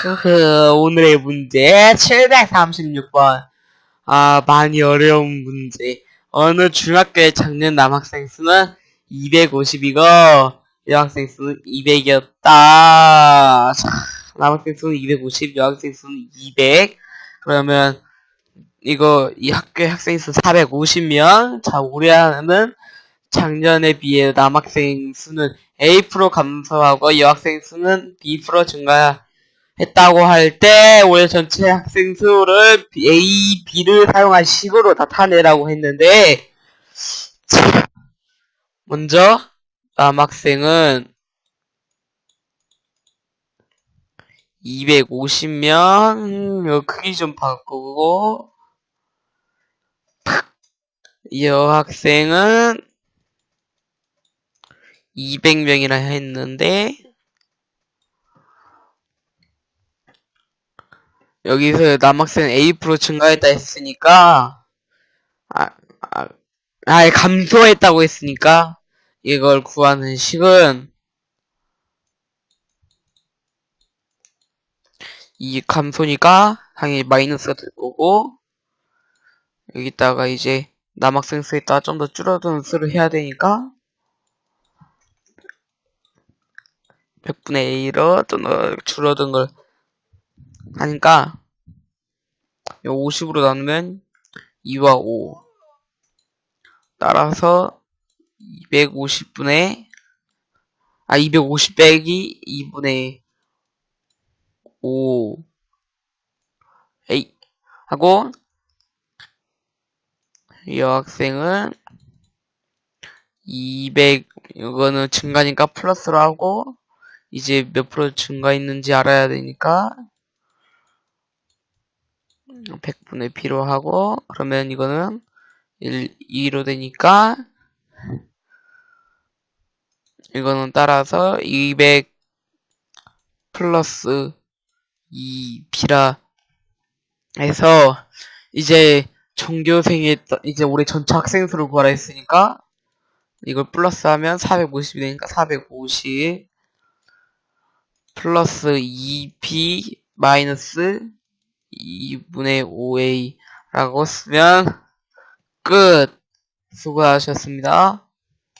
흐흐, 오늘의 문제 736번. 아, 많이 어려운 문제. 어느 중학교의 작년 남학생 수는 250이고, 여학생 수는 200이었다. 자, 남학생 수는 250, 여학생 수는 200. 그러면, 이거, 이 학교의 학생 수 450명. 자, 우리는 작년에 비해 남학생 수는 A% 감소하고 여학생 수는 B% 증가 했다고 할 때올 전체 학생 수를 A, B를 사용한 식으로 나타내라고 했는데 자, 먼저 남학생은 250명 크기 좀 바꾸고 여학생은 200명이라 했는데 여기서 남학생 A% 증가했다 했으니까 아, 아, 아 감소했다고 했으니까 이걸 구하는 식은 이 감소니까 당연히 마이너스가 될 거고 여기다가 이제 남학생 수에다가 좀더 줄어드는 수를 해야 되니까 100분의 A로 좀 더 줄어든 걸 하니까 요 50으로 나누면 2와 5 따라서 250분의 아 250 빼기 2분의 5 에이. 하고 여학생은 200 이거는 증가니까 플러스로 하고 이제 몇 프로 증가했는지 알아야 되니까 100분의 B로 하고 그러면 이거는 1, 2로 되니까 이거는 따라서 200 플러스 2B라 해서 이제 전교생의 이제 올해 전체 학생 수를 구하라 했으니까 이걸 플러스하면 450이 되니까 450 플러스 2p 마이너스 2분의 5a라고 쓰면 끝. 수고하셨습니다.